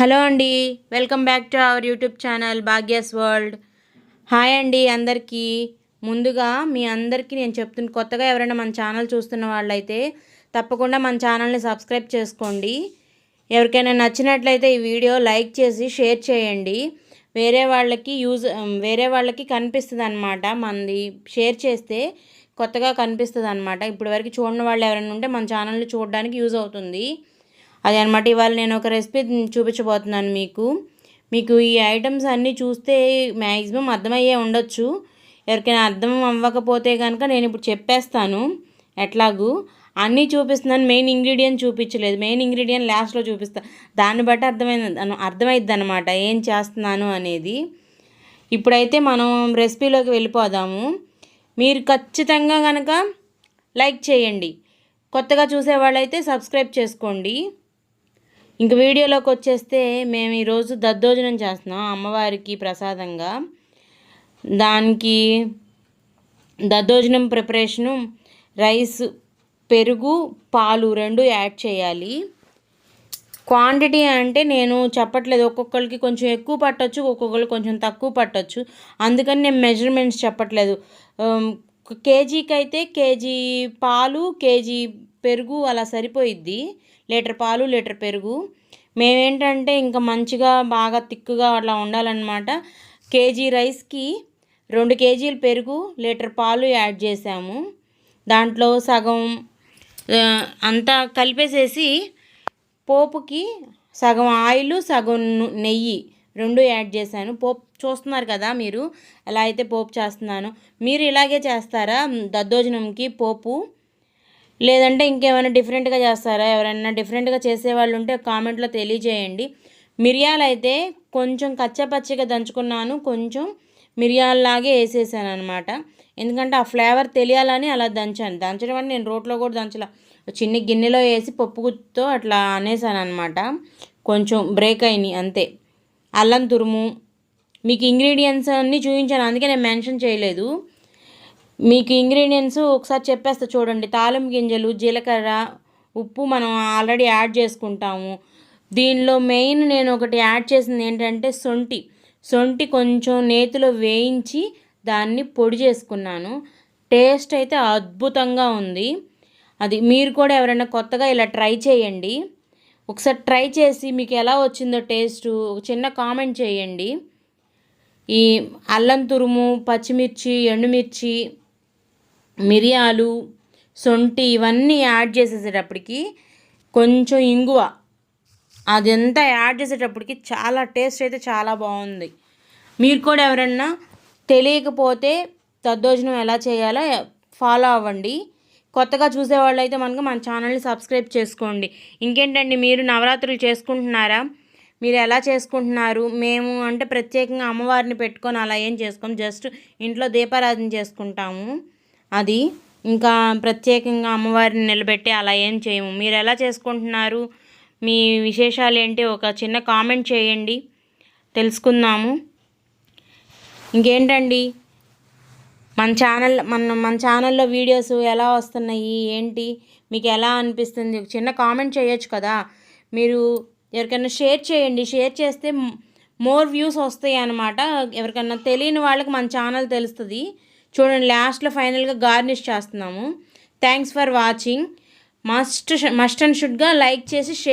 Hello అండి welcome back to our YouTube channel Bhagya's world. Hi అండి అందరికీ. ముందుగా మీ అందరికీ నేను చెప్తున్న కొత్తగా ఎవరైనా మన ఛానల్ చూస్తున్న వాళ్ళైతే తప్పకుండా మన ఛానల్ని సబ్స్క్రైబ్ చేసుకోండి. ఎవరికైనా నచ్చినట్లయితే ఈ వీడియో లైక్ చేసి షేర్ చేయండి. వేరే వాళ్ళకి యూజ్ వేరే వాళ్ళకి కనిపిస్తుంది అనమాట మనది షేర్ చేస్తే కొత్తగా కనిపిస్తుంది అనమాట ఇప్పటివరకు చూడని వాళ్ళు ఎవరైనా ఉంటే మన ఛానల్ని చూడడానికి యూజ్ అవుతుంది. అది అనమాట ఇవాళ నేను ఒక రెసిపీ చూపించబోతున్నాను మీకు. మీకు ఈ ఐటమ్స్ అన్నీ చూస్తే మ్యాక్సిమం అర్థమయ్యే ఉండొచ్చు. ఎవరికైనా అర్థం అవ్వకపోతే కనుక నేను ఇప్పుడు చెప్పేస్తాను. ఎట్లాగూ? అన్నీ చూపిస్తున్నాను. మెయిన్ ఇంగ్రీడియంట్ చూపించలేదు. మెయిన్ ఇంగ్రీడియంట్ లాస్ట్లో చూపిస్తాను దాన్ని బట్టి అర్థమైంది అర్థమైద్ది అనమాట ఏం చేస్తున్నాను అనేది. ఇప్పుడైతే మనం రెసిపీలోకి వెళ్ళిపోదాము. మీరు ఖచ్చితంగా కనుక లైక్ చేయండి. కొత్తగా చూసేవాళ్ళైతే సబ్స్క్రైబ్ చేసుకోండి. ఇంక వీడియోలోకి వచ్చేస్తే మేము ఈరోజు దద్దోజనం చేస్తున్నాం అమ్మవారికి ప్రసాదంగా. దానికి దద్దోజనం ప్రిపరేషను రైస్ పెరుగు పాలు రెండు యాడ్ చేయాలి. క్వాంటిటీ అంటే నేను చెప్పట్లేదు. ఒక్కొక్కరికి కొంచెం ఎక్కువ పట్టొచ్చు ఒక్కొక్కరు కొంచెం తక్కువ పట్టొచ్చు. అందుకని నేను మెజర్మెంట్స్ చెప్పట్లేదు. కేజీకి అయితే కేజీ పాలు కేజీ పెరుగు అలా సరిపోయిద్ది. లీటర్ పాలు లీటర్ పెరుగు. మేమేంటంటే ఇంకా మంచిగా బాగా తిక్కుగా అట్లా ఉండాలన్నమాట. కేజీ రైస్కి రెండు కేజీలు పెరుగు లీటర్ పాలు యాడ్ చేసాము. దాంట్లో సగం అంతా కలిపేసేసి పోపుకి సగం ఆయిల్ సగం నెయ్యి రెండు యాడ్ చేశాను. పోపు చూస్తున్నారు కదా మీరు ఎలా అయితే పోపు చేస్తున్నాను. మీరు ఇలాగే చేస్తారా? దద్దోజనంకి పోపు లేదంటే ఇంకేమైనా డిఫరెంట్గా చేస్తారా? ఎవరైనా డిఫరెంట్గా చేసేవాళ్ళు ఉంటే కామెంట్లో తెలియజేయండి. మిరియాలు అయితే కొంచెం కచ్చపచ్చిగా దంచుకున్నాను. కొంచెం మిరియాలలాగే వేసేసాను అనమాట ఎందుకంటే ఆ ఫ్లేవర్ తెలియాలని అలా దంచాను. దంచడం అని నేను రోట్లో కూడా దంచలా. చిన్న గిన్నెలో వేసి పప్పు అట్లా అనేసాను అనమాట కొంచెం బ్రేక్ అయినాయి అంతే. అల్లం తురుము. మీకు ఇంగ్రీడియంట్స్ అన్నీ చూపించాను. అందుకే నేను మెన్షన్ చేయలేదు. మీకు ఇంగ్రీడియంట్స్ ఒకసారి చెప్పేస్తా చూడండి. తాలింపు గింజలు జీలకర్ర ఉప్పు మనం ఆల్రెడీ యాడ్ చేసుకుంటాము. దీనిలో మెయిన్ నేను ఒకటి యాడ్ చేసింది ఏంటంటే సొంటి సొంటి కొంచెం నేతిలో వేయించి దాన్ని పొడి చేసుకున్నాను. టేస్ట్ అయితే అద్భుతంగా ఉంది. అది మీరు కూడా ఎవరైనా కొత్తగా ఇలా ట్రై చేయండి. ఒకసారి ట్రై చేసి మీకు ఎలా వచ్చిందో టేస్ట్ చిన్న కామెంట్ చేయండి. ఈ అల్లం తురుము పచ్చిమిర్చి ఎండుమిర్చి మిరియాలు సొంటి ఇవన్నీ యాడ్ చేసేసేటప్పటికి కొంచెం ఇంగువ. అదంతా యాడ్ చేసేటప్పటికి చాలా టేస్ట్ అయితే చాలా బాగుంది. మీరు కూడా ఎవరన్నా తెలియకపోతే దద్దోజనం ఎలా చేయాలో ఫాలో అవ్వండి. కొత్తగా చూసేవాళ్ళు అయితే మనకు మన ఛానల్ని సబ్స్క్రైబ్ చేసుకోండి. ఇంకేంటండి మీరు నవరాత్రులు చేసుకుంటున్నారా? మీరు ఎలా చేసుకుంటున్నారు? మేము అంటే ప్రత్యేకంగా అమ్మవారిని పెట్టుకొని అలా ఏం చేసుకోం జస్ట్ ఇంట్లో దీపారాధన చేసుకుంటాము. అది ఇంకా ప్రత్యేకంగా అమ్మవారిని నిలబెట్టి అలా ఏం చేయము. మీరు ఎలా చేసుకుంటున్నారు? మీ విశేషాలు ఏంటి? ఒక చిన్న కామెంట్ చేయండి. తెలుసుకుందాము. ఇంకేంటండి? మన ఛానల్ మన మన ఛానల్లో వీడియోస్ ఎలా వస్తున్నాయి? ఏంటి? మీకు ఎలా అనిపిస్తుంది? చిన్న కామెంట్ చేయొచ్చు కదా. మీరు ఎవరికైనా షేర్ చేయండి. షేర్ చేస్తే మోర్ వ్యూస్ వస్తాయి అన్నమాట ఎవరికైనా తెలియని వాళ్ళకి మన ఛానల్ తెలుస్తుంది. చూడండి లాస్ట్లో ఫైనల్గా గార్నిష్ చేస్తున్నాము. Thanks for watching must must and షుడ్గా like చేసి షేర్